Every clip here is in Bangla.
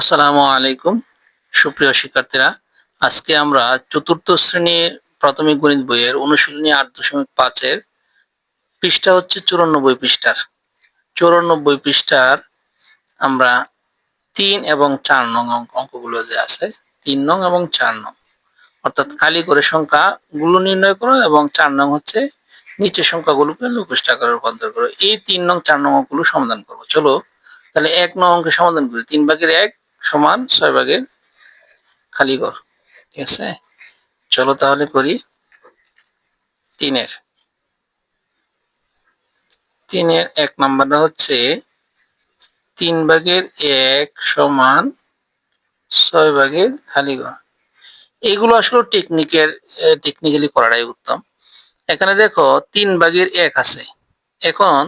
আসসালামু আলাইকুম। সুপ্রিয় শিক্ষার্থীরা, আজকে আমরা চতুর্থ শ্রেণির প্রাথমিক গণিত বইয়ের অনুশীলনী আট দশমিক পাঁচের পৃষ্ঠা হচ্ছে চুরানব্বই পৃষ্ঠার। চুরানব্বই পৃষ্ঠার আমরা তিন এবং চার নং অঙ্ক- অঙ্কগুলো যে আছে, তিন নং এবং চার নং, অর্থাৎ খালি করে সংখ্যাগুলো নির্ণয় করো এবং চার নং হচ্ছে নিচের সংখ্যাগুলোকে লঘিষ্ঠ রূপান্তর করো। এই তিন নং, চার নং অঙ্কগুলো সমাধান করব। চলো, তাহলে এক নং অঙ্কের সমাধান করি। তিন ভাগের এক সমান ছয় ভাগের খালি ঘর, ঠিক আছে? চলো তাহলে করি তিনের। তিনের এক নাম্বারটা হচ্ছে তিন ভাগের এক সমান ছয় ভাগের খালি ঘর। এগুলো আসলে টেকনিকের টেকনিক্যালি করাটাই উত্তম। এখানে দেখো তিন ভাগের এক আছে। এখন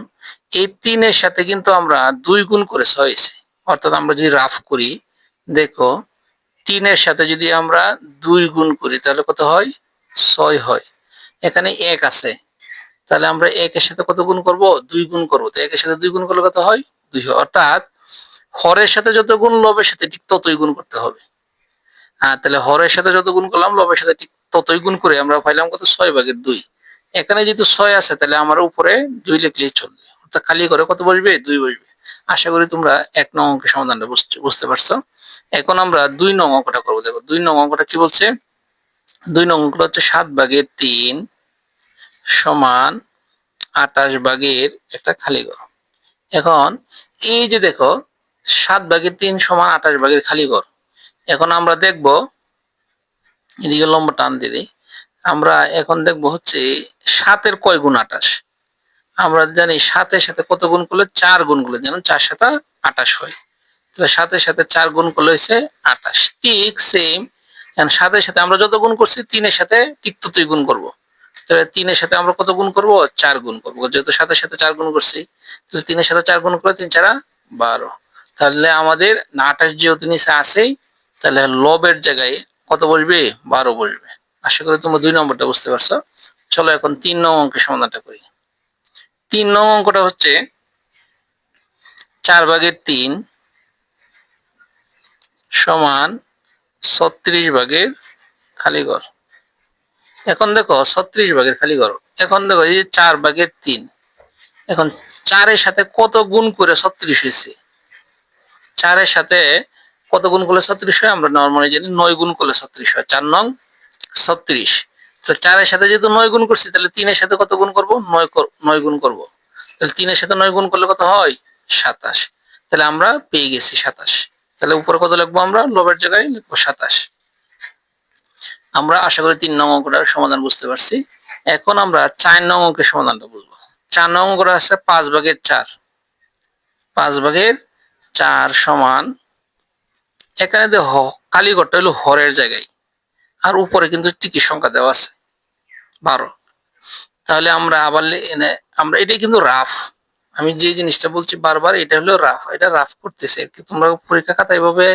এই তিনের সাথে কিন্তু আমরা দুই গুণ করে ছয় অর্থাৎ আমরা যদি রাফ করি, দেখো, তিনের সাথে যদি আমরা দুই গুণ করি, তাহলে কত হয়? ছয় হয়। এখানে এক আছে। তাহলে আমরা একের সাথে কত গুণ করব? দুই গুণ করব। তো একের সাথে দুই গুণ করলে কত হয়? দুই হয়। অর্থাৎ, হরের সাথে যত গুণ লবের সাথে, ঠিক ততই গুণ করতে হবে। হ্যাঁ তাহলে হরের সাথে যত গুণ করলাম লবের সাথে ঠিক ততই গুণ করে আমরা পাইলাম কত? ছয় ভাগের দুই। এখানে যেহেতু ছয় আছে, তাহলে আমার উপরে দুই লিখলেই চলবে। অর্থাৎ খালি করে কত বসবে? দুই বসবে। আশা করি তোমরা এক নং অঙ্কের সমাধানটা বুঝতে পারছ। এখন আমরা দুই নং অঙ্কটা করব। দেখো, দুই নং অঙ্কটা কি বলছে? দুই নং অঙ্কটা হচ্ছে সাত ভাগের তিন সমান আটাশ ভাগের একটা খালি ঘর। এখন এই যে দেখো, সাত ভাগের তিন সমান আটাশ ভাগের খালি ঘর। এখন আমরা দেখব, এদিকে লম্বা টান দিয়ে দিই। আমরা এখন দেখব হচ্ছে সাতের কয় গুণ আটাশ আমরা জানি সাথে সাথে কত গুণ করলে চার গুণ করলে যেন চার সাথে আটাশ হয়। তাহলে সাতের সাথে চার গুণ করলে হয়েছে আটাশ ঠিক সেম সাতের সাথে আমরা যত গুণ করছি, তিনের সাথে ঠিক ততই গুণ করব। তাহলে তিনের সাথে আমরা কত গুণ করব? চার গুণ করব। যেহেতু সাথে সাথে চার গুণ করছি, তাহলে তিনের সাথে চার গুণ করলে তিন চারা বারো। তাহলে আমাদের আঠাশ যেহেতু নিচে আসেই তাহলে লবের জায়গায় কত বসবে? বারো বসবে। আশা করি তোমরা দুই নম্বরটা বুঝতে পারছ। চলো এখন তিন নং অঙ্কের সমাধানটা করি। তিন নং অঙ্কটা হচ্ছে চার ভাগের তিন সমান ছত্রিশ ভাগের খালি ঘর। এখন দেখো ছত্রিশ ভাগের খালি ঘর। এখন দেখো এই যে চার ভাগের তিন। এখন চারের সাথে কত গুণ করে ছত্রিশ হয়েছে? চারের সাথে কত গুণ করলে ছত্রিশ হয়? আমরা নর্মালি জানি নয় গুণ করলে ছত্রিশ হয়। চার নং ছত্রিশ। তো চারের সাথে যেহেতু নয় গুণ করছি, তাহলে তিনের সাথে কত গুণ করব? নয় নয় গুণ করব। তাহলে তিনের সাথে নয় গুণ করলে কত হয়? সাতাশ। তাহলে আমরা পেয়ে গেছি সাতাশ। তাহলে উপরে কত লিখব আমরা? লবের জায়গায় লিখব সাতাশ। আমরা আশা করি তিন নং অঙ্কটার সমাধান বুঝতে পারছি। এখন আমরা চার নং অঙ্কের সমাধানটা বুঝব। চার নং অঙ্কটা আছে পাঁচ ভাগের চার। পাঁচ ভাগের চার সমান এখানে যে হ- কালীঘরটা হলো হরের জায়গায়। আর উপরে কিন্তু টিকি সংখ্যা দেওয়া আছে। বারো। তাহলে আমরা আবার আমরা এটাই কিন্তু রাফ। আমি যে জিনিসটা বলছি বারবার, এটা হলো রাফ। এটা রাফ করতেছে। তোমরা পরীক্ষা খাতা এভাবে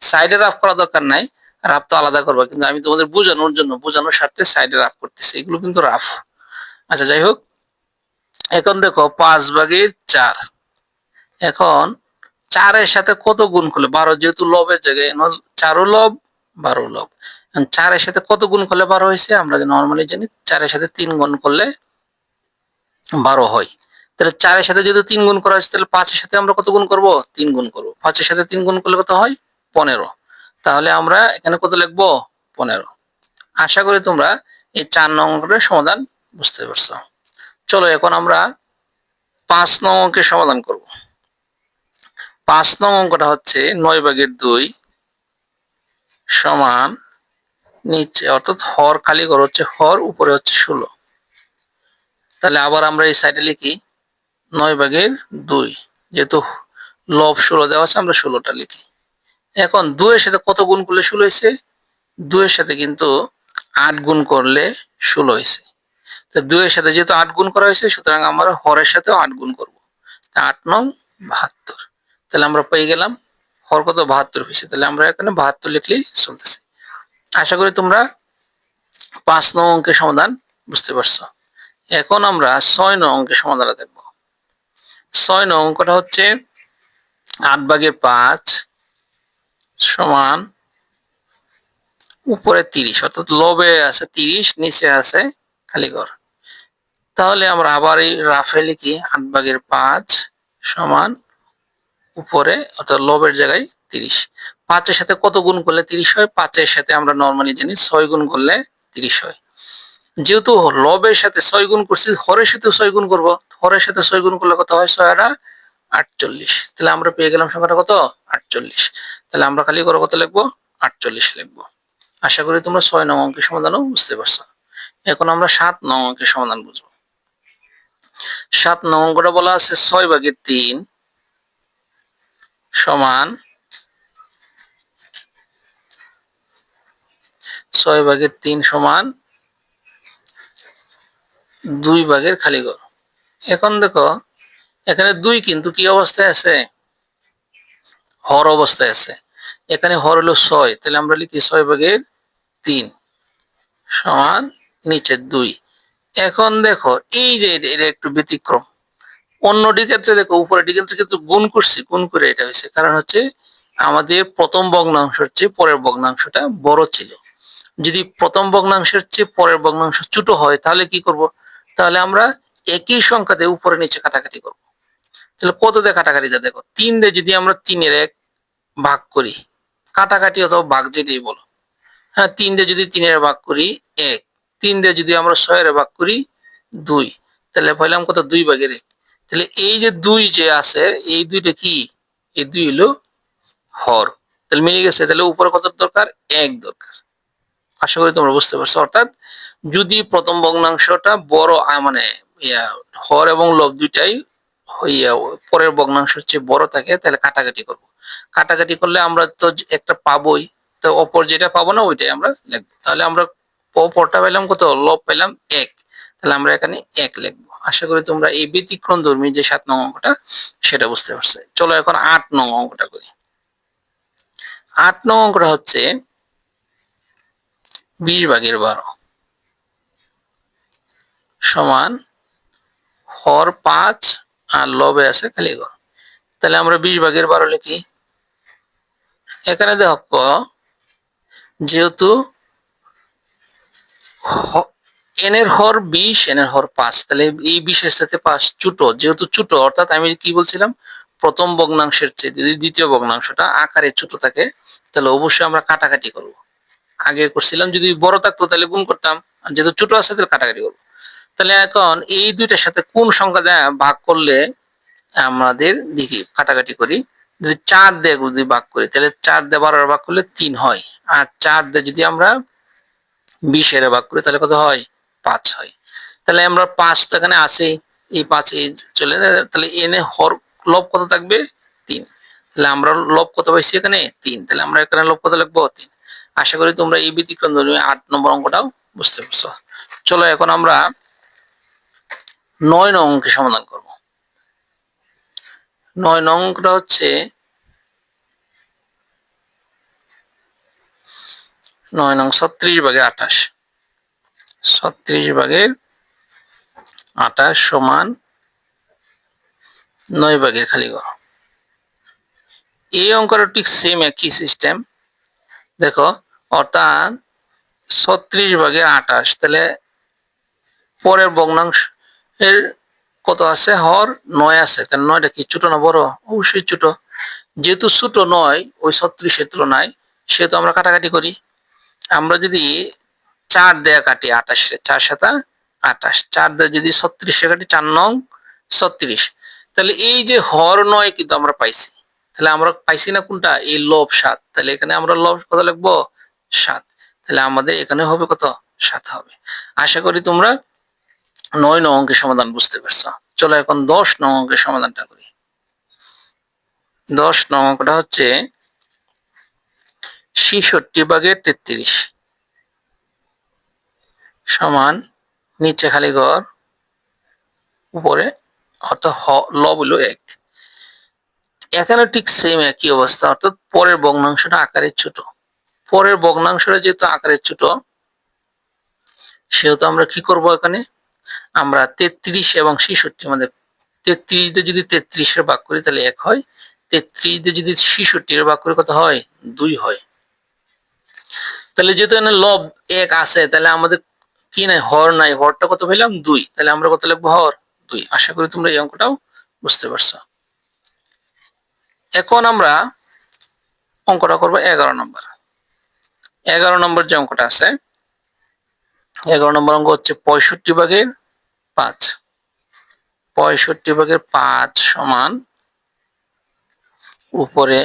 সাইডে রাফ করা দরকার নাই। রাফ তো আলাদা করবা। কিন্তু আমি তোমাদের বোঝানোর জন্য, বোঝানোর স্বার্থে সাইডে রাফ করতেছি। এগুলো কিন্তু রাফ। আচ্ছা যাই হোক। এখন দেখো, পাঁচ ভাগের চার। এখন চারের সাথে কত গুণ করলে? বারো যেহেতু লবের জায়গায় চারও লব বারো লব। চারের সাথে কত গুণ করলে বারো হয়েছে? আমরা নর্মালি জানি, চারের সাথে তিন গুণ করলে বারো হয়। তাহলে চারের সাথে যেহেতু তিন গুণ করা হয়েছে, তাহলে পাঁচের সাথে আমরা কত গুণ করব? তিন গুণ করব। পাঁচের সাথে তিন গুণ করলে কত হয়? পনেরো। তাহলে আমরা এখানে কত লিখব? পনেরো। আশা করি তোমরা এই চার নং অঙ্কের সমাধান বুঝতে পারছ। চলো এখন আমরা পাঁচ নং অঙ্কের সমাধান করব। পাঁচ নং অঙ্কটা হচ্ছে নয় ভাগের দুই সমান নিচে, অর্থাৎ হর খালি ঘর হচ্ছে হর, উপরে হচ্ছে ষোলো। তাহলে আবার আমরা এই সাইডে লিখি নয় ভাগের দুই। যেহেতু লব ষোলো দেওয়া আছে, আমরা ষোলোটা লিখি। এখন দুইয়ের সাথে কত গুণ করলে ষোলো হয়েছে? দুইয়ের সাথে কিন্তু আট গুণ করলে ষোলো হয়েছে। তো দুইয়ের সাথে যেহেতু আট গুণ করা হয়েছে, সুতরাং আমরা হরের সাথেও আট গুণ করব। আট নং বাহাত্তর। তাহলে আমরা পেয়ে গেলাম হর কত? বাহাত্তর হয়েছে। তাহলে আমরা এখানে বাহাত্তর লিখলেই চলতেছে। আশা করি তোমরা পাঁচ নং অঙ্কের সমাধান বুঝতে পারছ। এখন আমরা ছয় নং অঙ্কের সমাধানটা দেখব। ছয় নং অঙ্কটা হচ্ছে আট ভাগের পাঁচ সমান উপরে তিরিশ, অর্থাৎ লবে আছে তিরিশ, নিচে আছে খালি ঘর। তাহলে আমরা আবার এই রাফে লিখি আট ভাগের পাঁচ সমান উপরে, অর্থাৎ লবের জায়গায় তিরিশ। পাঁচের সাথে কত গুণ করলে তিরিশ হয়? পাঁচের সাথে আমরা নর্মালি জানি ছয় গুণ করলে তিরিশ হয়। যেহেতু লবের সাথে ছয় গুণ করছি, হরের সাথে ছয় গুণ করব। হরের সাথে ছয় গুণ করলে কত হয়? ছয় আটা আটচল্লিশ। তাহলে আমরা পেয়ে গেলাম সংখ্যাটা কত? আটচল্লিশ। তাহলে আমরা খালি করে কত লিখব? আটচল্লিশ লিখব। আশা করি তোমরা ছয় নং অঙ্কের সমাধানও বুঝতে পারছ। এখন আমরা সাত নং অঙ্কের সমাধান বুঝব। সাত নং অঙ্কটা বলা আছে ছয় ভাগের তিন সমান ছয় ভাগের তিন সমান দুই ভাগের খালি ঘর। এখন দেখো, এখানে দুই কিন্তু কি অবস্থায় আছে? হর অবস্থায় আছে। এখানে হর হলো ছয়, তাহলে আমরা লিখি ছয় ভাগের তিন সমান নিচের দুই। এখন দেখো, এই যে এটা একটু ব্যতিক্রম। অন্যটি ক্ষেত্রে দেখো উপরের দিকে কিন্তু গুণ করছি, গুণ করে এটা হয়েছে। কারণ হচ্ছে আমাদের প্রথম ভগ্নাংশের হচ্ছে পরের ভগ্নাংশটা বড় ছিল। যদি প্রথম ভগ্নাংশের চেয়ে পরের ভগ্নাংশ ছোট হয়, তাহলে কি করব? তাহলে আমরা একই সংখ্যাতে উপরে নিচে কাটাকাটি করব। তাহলে কত দিয়ে কাটাকাটি যা দেখো, তিন দিয়ে যদি আমরা তিনের এক ভাগ করি, কাটাকাটি অথবা ভাগ যেটাই বলো। হ্যাঁ তিন দিয়ে যদি তিনের ভাগ করি, এক। তিন দিয়ে যদি আমরা ছয়ের ভাগ করি, দুই। তাহলে পাইলাম কত? দুই ভাগের এক। তাহলে এই যে দুই যে আছে, এই দুইটা কি? এই দুই হলো হর। তাহলে মিলে গেছে। তাহলে উপরে কত দরকার? এক দরকার। আশা করি তোমরা বুঝতে পারছ। অর্থাৎ যদি প্রথম ভগ্নাংশটা বড় মানে ইয়া, হর এবং লব দুইটাই হইয়া, পরের ভগ্নাংশের হচ্ছে বড় থাকে, তাহলে কাটাকাটি করব। কাটাকাটি করলে আমরা তো একটা পাবোই, তো অপর যেটা পাবো না, ওইটাই আমরা লিখব। তাহলে আমরা অপরটা পেলাম কত? লব পেলাম এক। তাহলে আমরা এখানে এক লিখব। আশা করি তোমরা এই ব্যতিক্রম ধর্মী যে সাত নং অঙ্কটা, সেটা বুঝতে পারছ। চলো এখন আট নং অঙ্কটা করি। আট নং অঙ্কটা হচ্ছে বিশ ভাগের বারো। সমান হর পাঁচ আর লবে আছে খালি ঘর তাহলে আমরা বিশ ভাগের বারো লিখি। এখানে দেখো যেহেতু এন এর হর বিশ এন এর হর পাঁচ, তাহলে এই বিশের সাথে পাঁচ ছোট, যেহেতু ছোট, অর্থাৎ আমি কি বলছিলাম? প্রথম ভগ্নাংশের চেয়ে, যদি দ্বিতীয় ভগ্নাংশটা আকারে ছোট থাকে, তাহলে অবশ্যই আমরা কাটাকাটি করব। আগে করছিলাম, যদি বড় থাকতো তাহলে গুণ করতাম, আর যেহেতু ছোট আছে তাহলে কাটাকাটি করব। তাহলে এখন এই দুইটার সাথে কোন সংখ্যা ভাগ করলে আমাদের দেখি, কাটাকাটি করি। যদি চার দিয়ে যদি ভাগ করি, তাহলে চার দিয়ে বারো ভাগ করলে তিন হয়। আর চার দিয়ে যদি আমরা বিশের ভাগ করি, তাহলে কত হয়? পাঁচ হয়। তাহলে আমরা পাঁচ তো এখানে আছে এই পাঁচ এই চলে তাহলে এনে হর লব কত থাকবে? তিন। তাহলে আমরা লব কত পাইছি এখানে? তিন। তাহলে আমরা এখানে লব কত লিখব? তিন। আশা করি তোমরা এই ব্যতিক্রম ধর্মী আট নম্বর অঙ্কটাও বুঝতে পারছ। চলো এখন আমরা নয় নং অঙ্কের সমাধান করব। নয় নং অঙ্কটা হচ্ছে নয় নং ছত্রিশ ভাগে আঠাশ। ছত্রিশ ভাগের আঠাশ সমান নয় ভাগের খালি ঘর এই অঙ্কটা ঠিক সেম একই সিস্টেম দেখো অর্থাৎ ছত্রিশ ভাগের আঠাশ। তাহলে পরের ভগ্নাংশ এর কত আছে? হর নয় আছে। তাহলে নয়টা কি? ছোট না বড়? অবশ্যই ছোট। যেহেতু ছোট নয়, ওই ছত্রিশের তুলনায় সেহেতু আমরা কাটাকাটি করি। আমরা যদি চার দেয়া কাটি আঠাশে, চার সাতা আঠাশ। চার দেয়া যদি ছত্রিশে কাটি চার নং ছত্রিশ। তাহলে এই যে হর নয় কিন্তু আমরা পাইছি। তাহলে আমরা পাইছি না কোনটা? এই লব সাত। তাহলে এখানে আমরা লব কথা লিখব? সাত। তাহলে আমাদের এখানে হবে কত? সাত হবে। আশা করি তোমরা নয় নং অঙ্কের সমাধান বুঝতে পারছ। চলো এখন দশ নং অঙ্কের সমাধানটা করি। দশ নং অঙ্কটা হচ্ছে ছিষট্টি ভাগের তেত্রিশ সমান নিচে খালি ঘর, উপরে অর্থাৎ লব হলো এক। এখানে ঠিক সেম একই অবস্থা, অর্থাৎ পরের ভগ্নাংশটা আকারে ছোট। পরের ভগ্নাংশটা যেহেতু আকারে ছোট, সেহেতু আমরা কি করব এখানে? আমরা তেত্রিশ এবং ছিষট্টি আমাদের তেত্রিশ দিয়ে যদি তেত্রিশের ভাগ করি তাহলে এক হয় তেত্রিশ দিয়ে যদি ছিষট্টির ভাগ করে কত হয়? দুই হয়। তাহলে যেহেতু এখানে লব এক আছে, তাহলে আমাদের কি নাই? হর নাই। হরটা কত পেলাম? দুই। তাহলে আমরা কত লিখব? হর দুই। আশা করি তোমরা এই অঙ্কটাও বুঝতে পারছ। এখন আমরা অঙ্কটা করব এগারো নম্বর। এগারো নম্বর যে অঙ্কটা আছে, এগারো নম্বর অঙ্ক হচ্ছে পঁয়ষট্টি ভাগের পাঁচ। পঁয়ষট্টি ভাগের পাঁচ সমান উপরে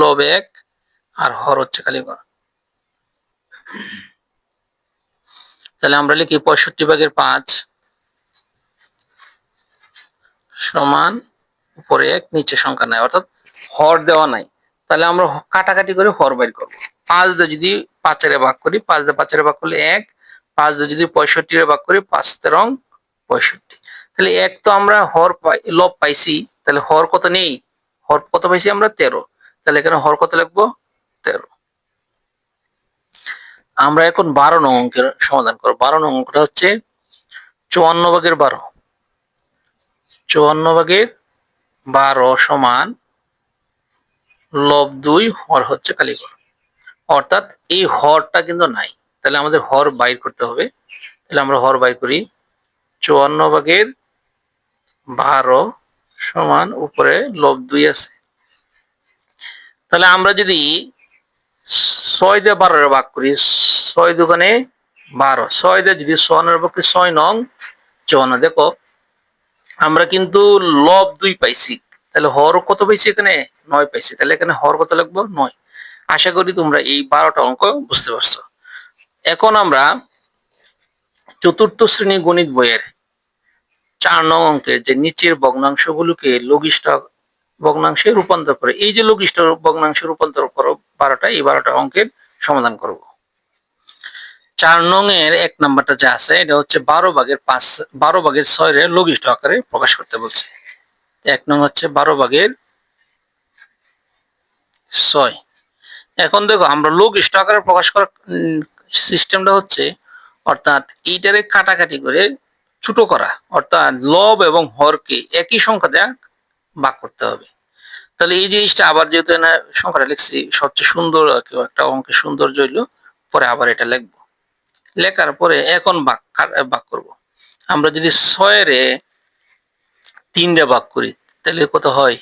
লব এক আর হর হচ্ছে কালীগড় তাহলে আমরা লিখি পঁয়ষট্টি ভাগের পাঁচ সমান উপরে এক, নিচে সংখ্যা নাই, অর্থাৎ হর দেওয়া নাই। তাহলে আমরা কাটাকাটি করে হর বের করব। পাঁচ দিয়ে যদি পাঁচের ভাগ করি, পাঁচ দিয়ে পাঁচের ভাগ করলে এক, পাঁচ দিয়ে যদি পঁয়ষট্টি ভাগ করি, পাঁচ তেরং পঁয়ষট্টি। তাহলে এক তো আমরা হর পাই, লব পাইছি, তাহলে হর কত নেই? হর কত পাইছি আমরা তেরো। তাহলে এখানে হর কত লিখব? তেরো। আমরা এখন বারো নং অঙ্কের সমাধান করব। বারো নং অঙ্কটা হচ্ছে চুয়ান্ন ভাগের বারো। চুয়ান্ন ভাগের বারো সমান লব দুই হর হচ্ছে কালীঘর। অর্থাৎ এই হরটা কিন্তু নাই। তাহলে আমাদের হর বাইর করতে হবে। তাহলে আমরা হর বাই করি। চুয়ান্ন ভাগের বারো সমান উপরে লব দুই আছে। তাহলে আমরা যদি ছয় দিয়ে বারোর ভাগ করি, ছয় দোকানে বারো। ছয় দিয়ে যদি সোয়ানের ভাগ করি ছয় নং, চুয়ান্ন দেখো, আমরা কিন্তু লব দুই পাইছি। তাহলে হর কত পাইছি এখানে? নয় পাইছি। তাহলে এখানে হর কত লাগবে নয়। আশা করি তোমরা এই বারোটা অঙ্ক বুঝতে পারছ। এখন আমরা চতুর্থ শ্রেণি গণিত বইয়ের চার নং অঙ্কের যে নিচের ভগ্নাংশগুলোকে লঘিষ্ঠ ভগ্নাংশে রূপান্তর করে, এই যে লঘিষ্ঠ ভগ্নাংশে রূপান্তর করো বারোটা, এই বারোটা অঙ্কের সমাধান করব। চার নং এর এক নাম্বারটা যা আছে, এটা হচ্ছে বারো ভাগের পাঁচ, বারো ভাগের ছয় লঘিষ্ঠ আকারে প্রকাশ করতে বলছে। এক নং হচ্ছে বারো ভাগের ছয়। এখন দেখো, আমরা লঘিষ্ঠ আকারে প্রকাশ করার সিস্টেমটা হচ্ছে, অর্থাৎ এইটারে কাটাকাটি করে ছোট করা, অর্থাৎ লব এবং হরকে একই সংখ্যা দেয়া ভাগ করতে হবে। তাহলে এই জিনিসটা আবার যেহেতু না সংখ্যাটা লিখছি, সবচেয়ে সুন্দর একটা অঙ্কের সৌন্দর্য হইল, পরে আবার এটা লিখব। লেখার পরে এখন ভাগ ভাগ করব। আমরা যদি ছয়েরে তিনটা ভাগ করি, তাহলে কত হয়?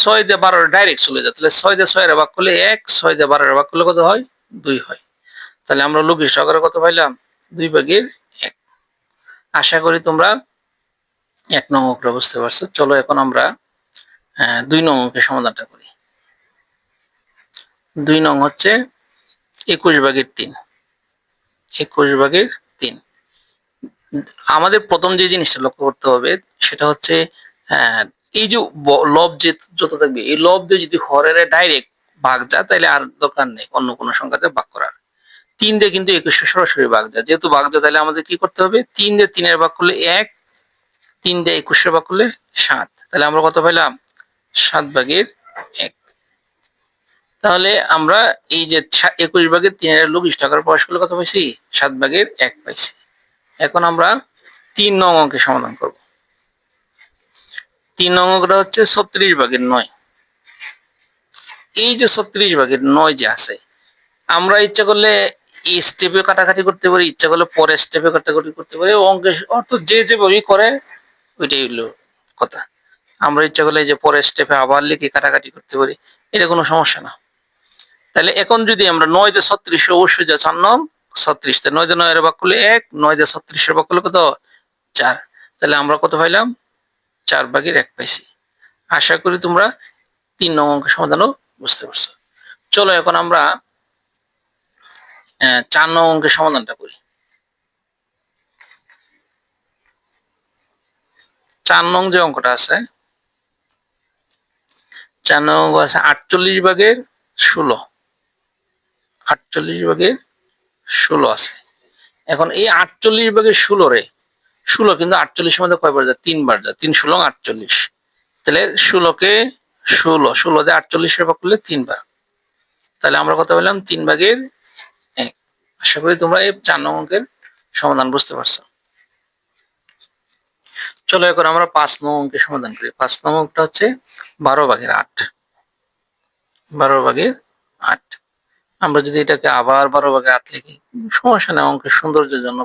ছয় দিয়ে বারো ডাইরেক্ট চলে যায়। তাহলে ছয় দিয়ে ছয়ের ভাগ করলে এক, ছয় দিয়ে বারোর ভাগ করলে কত হয়? দুই হয়। তাহলে আমরা লঘু সহকারে কত পাইলাম? দুই ভাগের এক। আশা করি তোমরা এক নং অঙ্কটা বুঝতে পারছ। চলো এখন আমরা দুই নং অঙ্কের সমাধানটা করি। দুই নং হচ্ছে একুশ ভাগের তিন। একুশ ভাগের তিন। আমাদের প্রথম যে জিনিসটা লক্ষ্য করতে হবে, সেটা হচ্ছে এই যে লব যে যত থাকবে, এই লব দিয়ে যদি হরের ডাইরেক্ট ভাগ যায় তাহলে আর দরকার নেই অন্য কোনো সংখ্যাতে ভাগ করার। তিন দিয়ে কিন্তু একুশে সরাসরি ভাগ যায়। যেহেতু ভাগ যায় তাহলে আমাদের কি করতে হবে? তিন দিয়ে তিনের ভাগ করলে এক, তিন দিয়ে একুশের ভাগ করলে সাত। তাহলে আমরা কত পেলাম সাত ভাগের এক। তাহলে আমরা এই যে একুশ ভাগের তিনের লোক টাকার প্রকাশ করলে কত পাইছি? সাত ভাগের এক পাইছি। এখন আমরা তিন নং অঙ্কের সমাধান করব। তিন নং অঙ্কটা হচ্ছে ছত্রিশ ভাগের নয়। এই যে ছত্রিশ ভাগের নয় যে আছে, আমরা ইচ্ছা করলে এই স্টেপে কাটাকাটি করতে পারি, ইচ্ছা করলে পরের স্টেপে কাটাকাটি করতে পারি অঙ্কের অর্থ যে যেভাবেই করে, ওইটাই হলো কথা। আমরা ইচ্ছা করলে যে পরের স্টেপে আবার লিখে কাটাকাটি করতে পারি, এটা কোনো সমস্যা না। তাহলে এখন যদি আমরা নয় দিয়ে ছত্রিশ অবশ্যই যা চার নং, ছত্রিশ নয় দিয়ে নয়ের ভাগ করলে এক, নয় দিয়ে ছত্রিশের ভাগ করলে কত? চার। তাহলে আমরা কত পাইলাম? চার ভাগের এক পাইছি। আশা করি তোমরা তিন নং অঙ্কের সমাধানও বুঝতে পারছ। চলো এখন আমরা চার নং অঙ্কের সমাধানটা করি। চার নং যে অঙ্কটা আছে, চার নং অঙ্ক আছে আটচল্লিশ ভাগের ষোলো। আটচল্লিশ ভাগের ষোলো আছে। এখন এই আটচল্লিশ ভাগের ষোলো রে ষোলো কিন্তু আটচল্লিশের মধ্যে কয়বার যায়? তিনবার যায়। তিন ষোলো, আটচল্লিশ। তাহলে ষোলোকে ষোলো ষোলো দিয়ে আটচল্লিশের ভাগ করলে তিনবার। তাহলে আমরা কথা বললাম তিন ভাগের এক। আশা করি তোমরা এই চার নং অঙ্কের সমাধান বুঝতে পারছ। চলো এখন আমরা পাঁচ নং অঙ্কের সমাধান করি। পাঁচ নং অঙ্কটা হচ্ছে বারো ভাগের আট। বারো ভাগের আট। আমরা যদি এটাকে আবার বারো ভাগে আট লিখি, সমস্যা নেই, অঙ্কের সৌন্দর্যের জন্য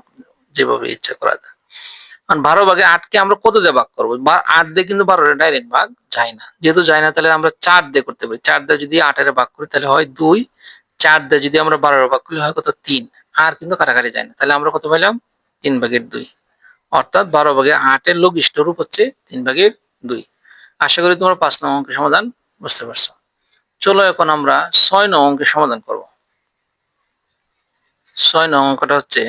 যেভাবে ইচ্ছা করা যায়। কারণ বারো ভাগে আটকে আমরা কত দিয়ে ভাগ করব? আট দিয়ে কিন্তু বারোটা ডাইরেক্ট ভাগ যায় না। যেহেতু যায় না, তাহলে আমরা চার দিয়ে করতে পারি। চার দিয়ে যদি আটের ভাগ করি, তাহলে হয় দুই। চার দিয়ে যদি আমরা বারোর ভাগ করি, হয় কত? তিন। আর কিন্তু কাটাকাটি যায় না। তাহলে আমরা কত পাইলাম তিন ভাগের দুই। অর্থাৎ বারো ভাগে আটের লঘিষ্ঠ রূপ হচ্ছে তিন ভাগের দুই। আশা করি তোমরা পাঁচ নং অঙ্কের সমাধান বুঝতে পারছ। চলো এখন আমরা ছয় নং অঙ্কের সমাধান করব। ছয় নং অঙ্কটা হচ্ছে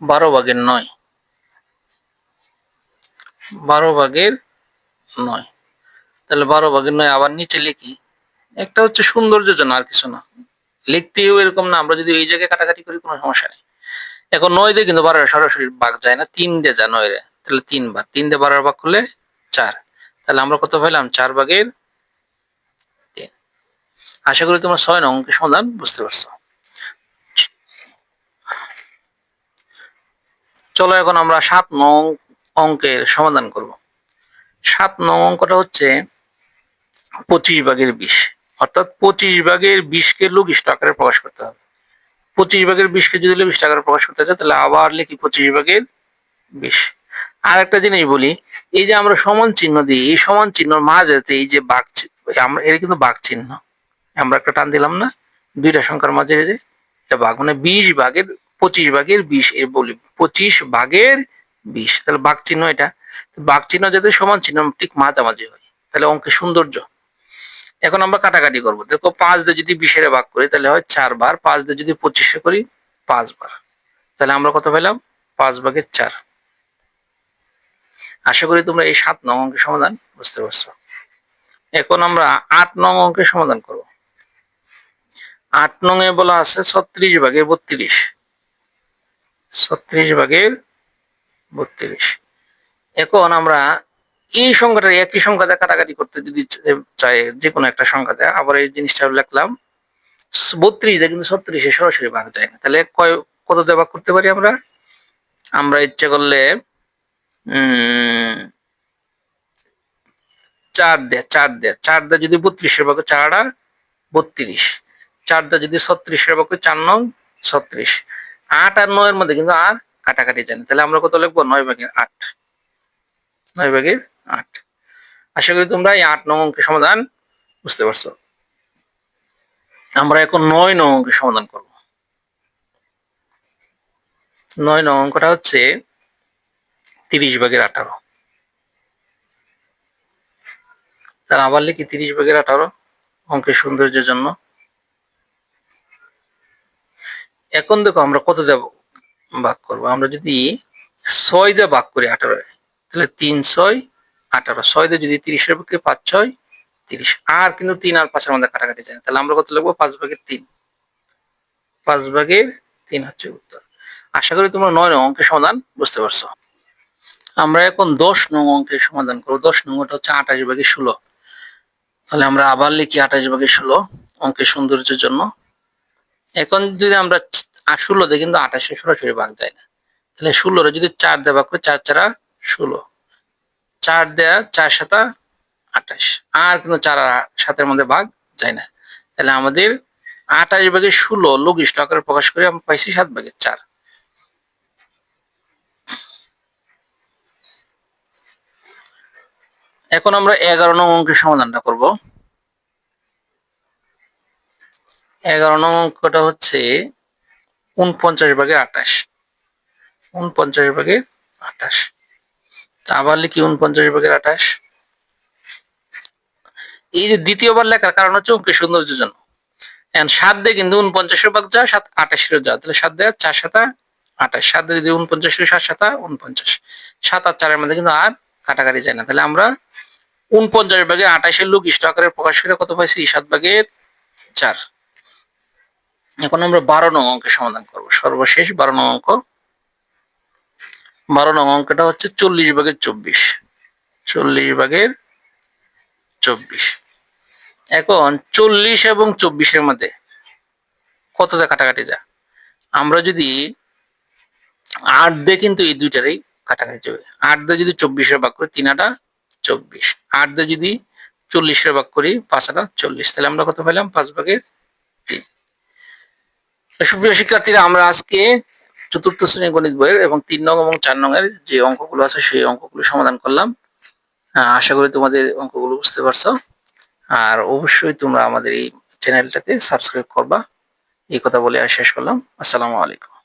বারো ভাগের নয়। বারো ভাগের নয়। তাহলে বারো ভাগের নয় আবার নিচে লিখি। একটা হচ্ছে সৌন্দর্যের জন্য আর কিছু না। লিখতেও এরকম না, আমরা যদি এই জায়গায় কাটাকাটি করি কোনো সমস্যা নেই। এখন নয় দিয়ে কিন্তু বারো সরাসরি ভাগ যায় না, তিন দিয়ে যা নয় রে। তাহলে তিনবার তিন দিয়ে বারোর ভাগ করলে চার। তাহলে আমরা কত পেলাম? চার ভাগের তিন। আশা করি তোমরা ছয় নং অঙ্কের সমাধান বুঝতে পারছ। চলো এখন আমরা সাত নং অঙ্কের সমাধান করব। সাত নং অঙ্কটা হচ্ছে পঁচিশ ভাগের বিশ। অর্থাৎ পঁচিশ ভাগের বিশকে লঘিষ্ঠ আকারে প্রকাশ করতে হবে। পঁচিশ ভাগের বিশকে যদি লঘিষ্ঠ আকারে প্রকাশ করতে চাই, তাহলে আবার লিখি পঁচিশ ভাগের বিশ। আর একটা জিনিস বলি, এই যে আমরা সমান চিহ্ন দিই, এই সমান চিহ্নর মাঝেতে এই যে বাঘ আমরা এটা কিন্তু বাঘ চিহ্ন। আমরা একটা টান দিলাম না, দুইটা সংখ্যার মাঝে এটা বাঘ মানে বিশ ভাগের পঁচিশ ভাগের বিশ এর বলি পঁচিশ ভাগের বিশ। তাহলে বাঘ চিহ্ন এটা। বাঘ চিহ্ন যাতে সমান চিহ্ন, ঠিক মাঝামাঝি হয়, তাহলে অঙ্কের সৌন্দর্য। এখন আমরা কাটাকাটি করব। দেখো পাঁচ দিয়ে যদি বিশের ভাগ করি, তাহলে হয় চার বার। পাঁচ দিয়ে যদি পঁচিশে করি, পাঁচ বার। তাহলে আমরা কত পেলাম? পাঁচ ভাগের চার। আশা করি তোমরা এই সাত নং অঙ্কের সমাধান বুঝতে পারছ। এখন আমরা আট নং অঙ্কের সমাধান করব। আট নং এ বলা আছে ছত্রিশ ভাগের বত্রিশ। ছত্রিশ ভাগের বত্রিশ। এখন আমরা এই সংখ্যাটা একই সংখ্যা কাটাকাটি করতে যদি চাই, যে কোনো একটা সংখ্যা দেয় আবার এই জিনিসটা লিখলাম, বত্রিশ দিয়ে কিন্তু ছত্রিশে সরাসরি ভাগ যায় না। তাহলে কয়, কত দিয়ে ভাগ করতে পারি আমরা? আমরা ইচ্ছে করলে চার দে চার দে চার দে যদি বত্রিশের ভাগে চারটা বত্রিশ, চার দে যদি ছত্রিশের ভাগে চার নং ছত্রিশ। আট আর নয়ের মধ্যে, কিন্তু আর কাটাকাটি জানি তাহলে আমরা কত লিখব? নয় ভাগের আট। নয় ভাগের আট। আশা করি তোমরা এই আট নং অঙ্কের সমাধান বুঝতে পারছ। আমরা এখন নয় নং অঙ্কের সমাধান করব। নয় নং অঙ্কটা হচ্ছে তিরিশ ভাগের আঠারো। তাহলে আবার লিখি তিরিশ ভাগের আঠারো অঙ্কের সৌন্দর্যের জন্য। এখন দেখো আমরা কত দেব? ভাগ করব। আমরা যদি ছয় দিয়ে ভাগ করি আঠারো তাহলে তিন ছয়, আঠারো। ছয় দিয়ে যদি তিরিশের পক্ষে পাঁচ ছয়, তিরিশ। আর কিন্তু তিন আর পাঁচের মধ্যে কাটাকাটি যায় তাহলে আমরা কত লিখব? পাঁচ ভাগের তিন। পাঁচ ভাগের তিন হচ্ছে উত্তর। আশা করি তোমরা নয় নং অঙ্কের সমাধান বুঝতে পারছ। আমরা এখন দশ নং অঙ্কের সমাধান করব। দশ নম্বরটা হচ্ছে আঠাশ ভাগে ষোলো। তাহলে আমরা আবার লিখি আঠাশ ভাগে ষোলো অঙ্কের সৌন্দর্যের জন্য। এখন যদি আমরা আর ষোলো দিয়ে কিন্তু আঠাশে সরাসরি ভাগ দেয় না। তাহলে ষোলোরে যদি চার দেওয়া করে, চার চারা ষোলো। চার দেয়া চার সাতা আঠাশ। আর কিন্তু চার সাতের মধ্যে ভাগ যায় না। তাহলে আমাদের আঠাশ ভাগে ষোলো লঘিষ্ঠ আকারে প্রকাশ করে, আমরা পাইছি সাত ভাগে চার। এখন আমরা এগারো নং অঙ্কের সমাধানটা করব। এগারো নং অঙ্কটা হচ্ছে উনপঞ্চাশ ভাগের আঠাশ। উনপঞ্চাশ ভাগের আঠাশ। তা আবার লিখি উনপঞ্চাশ ভাগের আঠাশ। এই যে দ্বিতীয়বার লেখার কারণ হচ্ছে অঙ্কের সৌন্দর্যের জন্য। সাত দিয়ে কিন্তু উনপঞ্চাশের ভাগ যা, সাত আঠাশের যা। তাহলে সাত দেয় চার সাতা আঠাশ। সাত দিয়ে যদি উনপঞ্চাশের সাত সাতা উনপঞ্চাশ সাত আর চারের মধ্যে কিন্তু আর কাটাকাটি যায় না। তাহলে আমরা উনপঞ্চাশ ভাগের আঠাশের লোক ইষ্ট আকারে প্রকাশ করে কত পাইছি? সাত ভাগের চার। এখন আমরা বারো নং অঙ্কের সমাধান করব। সর্বশেষ বারো নং অঙ্ক। বারো নং অঙ্কটা হচ্ছে চল্লিশ ভাগের চব্বিশ। চল্লিশ ভাগের চব্বিশ। এখন চল্লিশ এবং চব্বিশের মধ্যে কতটা কাটাকাটি যা? আমরা যদি আট দিয়ে কিন্তু এই দুইটারই কাটাকাটি যাবে আট দিয়ে যদি চব্বিশের ভাগ করি, তিন আটা চব্বিশ। আট দিয়ে যদি চল্লিশের ভাগ করি, পাঁচ আটা চল্লিশ। তাহলে আমরা কত পেলাম? পাঁচ ভাগের তিন। সুপ্রিয় শিক্ষার্থীরা, আমরা আজকে চতুর্থ শ্রেণি গণিত বইয়ের এবং তিন নং এবং চার নং এর যে অঙ্কগুলো আছে, সেই অঙ্কগুলো সমাধান করলাম। আশা করি তোমাদের অঙ্কগুলো বুঝতে পারছ। আর অবশ্যই তোমরা আমাদের এই চ্যানেলটাকে সাবস্ক্রাইব করবা। এই কথা বলে শেষ করলাম। আসসালামু আলাইকুম।